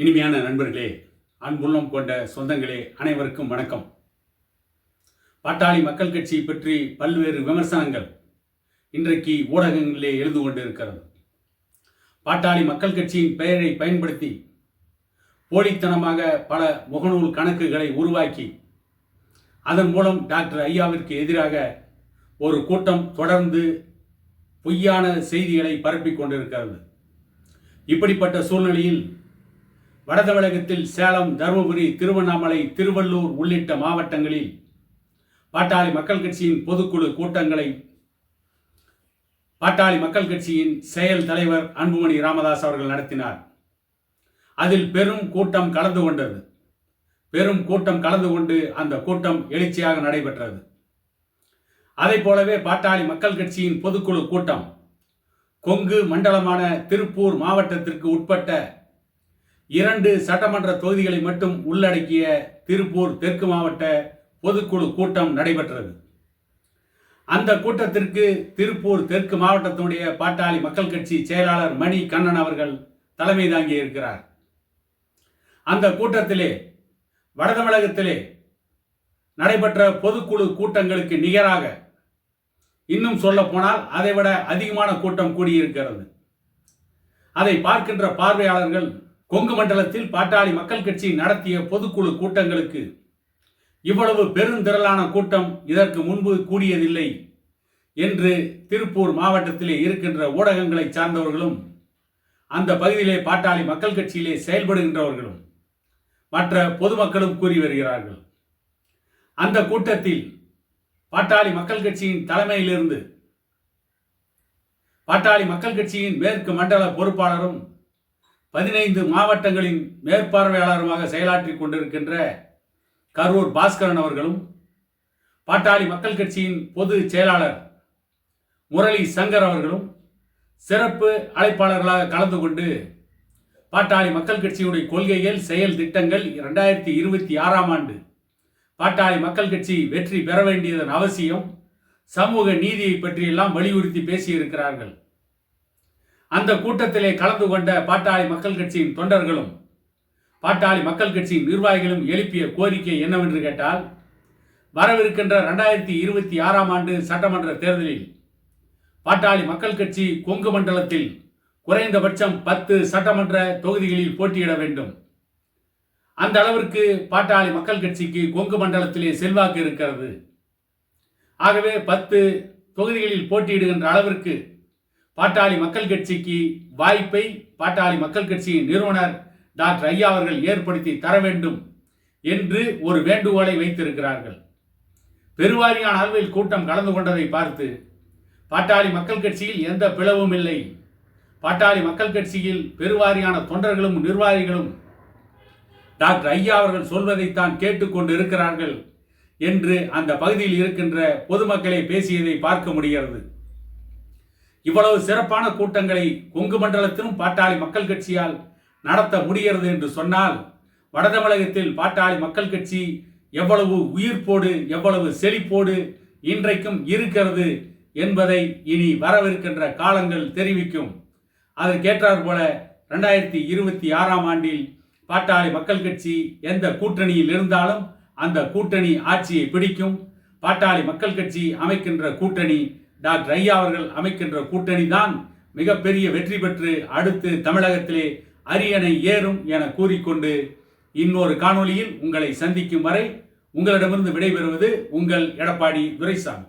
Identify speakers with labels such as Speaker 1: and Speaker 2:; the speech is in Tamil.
Speaker 1: இனிமையான நண்பர்களே அன்புள்ளம் கொண்ட சொந்தங்களே அனைவருக்கும் வணக்கம். பாட்டாளி மக்கள் கட்சி பற்றி பல்வேறு விமர்சனங்கள் இன்றைக்கு ஊடகங்களிலே எழுந்து கொண்டிருக்கிறது. பாட்டாளி மக்கள் கட்சியின் பெயரை பயன்படுத்தி போலித்தனமாக பல முகநூல் கணக்குகளை உருவாக்கி அதன் மூலம் டாக்டர் ஐயாவிற்கு எதிராக ஒரு கூட்டம் தொடர்ந்து பொய்யான செய்திகளை பரப்பிக் கொண்டிருக்கிறது. இப்படிப்பட்ட சூழ்நிலையில் வட தமிழகத்தில் சேலம் தருமபுரி திருவண்ணாமலை திருவள்ளூர் உள்ளிட்ட மாவட்டங்களில் பாட்டாளி மக்கள் கட்சியின் பொதுக்குழு கூட்டங்களை பாட்டாளி மக்கள் கட்சியின் செயல் தலைவர் அன்புமணி ராமதாஸ் அவர்கள் நடத்தினார். அதில் பெரும் கூட்டம் கலந்து கொண்டது. பெரும் கூட்டம் கலந்து கொண்டு அந்த கூட்டம் எழுச்சியாக நடைபெற்றது. அதை போலவே பாட்டாளி மக்கள் கட்சியின் பொதுக்குழு கூட்டம் கொங்கு மண்டலமான திருப்பூர் மாவட்டத்திற்கு உட்பட்ட இரண்டு சட்டமன்ற தொகுதிகளை மட்டும் உள்ளடக்கிய திருப்பூர் தெற்கு மாவட்ட பொதுக்குழு கூட்டம் நடைபெற்றது. அந்த கூட்டத்திற்கு திருப்பூர் தெற்கு மாவட்டத்தினுடைய பாட்டாளி மக்கள் கட்சி செயலாளர் மணி கண்ணன் அவர்கள் தலைமை தாங்கி இருக்கிறார். அந்த கூட்டத்திலே வடதமிழகத்திலே நடைபெற்ற பொதுக்குழு கூட்டங்களுக்கு நிகராக இன்னும் சொல்ல போனால் அதைவிட அதிகமான கூட்டம் கூடியிருக்கிறது. அதை பார்க்கின்ற பார்வையாளர்கள் கொங்கு மண்டலத்தில் பாட்டாளி மக்கள் கட்சி நடத்திய பொதுக்குழு கூட்டங்களுக்கு இவ்வளவு பெருந்திரளான கூட்டம் இதற்கு முன்பு கூடியதில்லை என்று திருப்பூர் மாவட்டத்திலே இருக்கின்ற ஊடகங்களை சார்ந்தவர்களும் அந்த பகுதியிலே பாட்டாளி மக்கள் கட்சியிலே செயல்படுகின்றவர்களும் மற்ற பொதுமக்களும் கூறி வருகிறார்கள். அந்த கூட்டத்தில் பாட்டாளி மக்கள் கட்சியின் தலைமையிலிருந்து பாட்டாளி மக்கள் கட்சியின் மேற்கு மண்டல பொறுப்பாளரும் பதினைந்து மாவட்டங்களின் மேற்பார்வையாளருமாக செயலாற்றிக் கொண்டிருக்கின்ற கரூர் பாஸ்கரன் அவர்களும் பாட்டாளி மக்கள் கட்சியின் பொது செயலாளர் முரளி சங்கர் அவர்களும் சிறப்பு அழைப்பாளர்களாக கலந்து கொண்டு பாட்டாளி மக்கள் கட்சியுடைய கொள்கைகள் செயல் திட்டங்கள் இரண்டாயிரத்தி இருபத்தி ஆறாம் ஆண்டு பாட்டாளி மக்கள் கட்சி வெற்றி பெற வேண்டியதன் அவசியம் சமூக நீதியை பற்றியெல்லாம் வலியுறுத்தி பேசியிருக்கிறார்கள். அந்த கூட்டத்திலே கலந்து கொண்ட பாட்டாளி மக்கள் கட்சியின் தொண்டர்களும் பாட்டாளி மக்கள் கட்சியின் நிர்வாகிகளும் எழுப்பிய கோரிக்கை என்னவென்று கேட்டால் வரவிருக்கின்ற ரெண்டாயிரத்தி இருபத்தி ஆறாம் ஆண்டு சட்டமன்ற தேர்தலில் பாட்டாளி மக்கள் கட்சி கொங்கு மண்டலத்தில் குறைந்தபட்சம் பத்து சட்டமன்ற தொகுதிகளில் போட்டியிட வேண்டும். அந்த அளவிற்கு பாட்டாளி மக்கள் கட்சிக்கு கொங்கு மண்டலத்திலே செல்வாக்கு இருக்கிறது. ஆகவே பத்து தொகுதிகளில் போட்டியிடுகின்ற அளவிற்கு பாட்டாளி மக்கள் கட்சிக்கு வாய்ப்பை பாட்டாளி மக்கள் கட்சியின் நிறுவனர் டாக்டர் ஐயா அவர்கள் ஏற்படுத்தி தர வேண்டும் என்று ஒரு வேண்டுகோளை வைத்திருக்கிறார்கள். பெருவாரியான அளவில் கூட்டம் கலந்து கொண்டதை பார்த்து பாட்டாளி மக்கள் கட்சியில் எந்த பிளவும் இல்லை. பாட்டாளி மக்கள் கட்சியில் பெருவாரியான தொண்டர்களும் நிர்வாகிகளும் டாக்டர் ஐயா அவர்கள் சொல்வதைத்தான் கேட்டுக்கொண்டு இருக்கிறார்கள் என்று அந்த பகுதியில் இருக்கின்ற பொதுமக்களை பேசியதை பார்க்க முடிகிறது. இவ்வளவு சிறப்பான கூட்டங்களை கொங்கு மண்டலத்திலும் பாட்டாளி மக்கள் கட்சியால் நடத்த முடிகிறது என்று சொன்னால் வடதமிழகத்தில் பாட்டாளி மக்கள் கட்சி எவ்வளவு உயிர்ப்போடு எவ்வளவு செழிப்போடு இன்றைக்கும் இருக்கிறது என்பதை இனி வரவிருக்கின்ற காலங்கள் தெரிவிக்கும். அதற்கேற்றார் போல ரெண்டாயிரத்தி இருபத்தி ஆறாம் ஆண்டில் பாட்டாளி மக்கள் கட்சி எந்த கூட்டணியில் இருந்தாலும் அந்த கூட்டணி ஆட்சியை பிடிக்கும். பாட்டாளி மக்கள் கட்சி அமைக்கின்ற கூட்டணி டாக்டர் ஐயா அவர்கள் அமைக்கின்ற கூட்டணி தான் மிகப்பெரிய வெற்றி பெற்று அடுத்து தமிழகத்திலே அரியணை ஏறும் என கூறிக்கொண்டு இன்னொரு காணொளியில் உங்களை சந்திக்கும் வரை உங்களிடமிருந்து விடைபெறுவது உங்கள் எடப்பாடி துரைசாமி.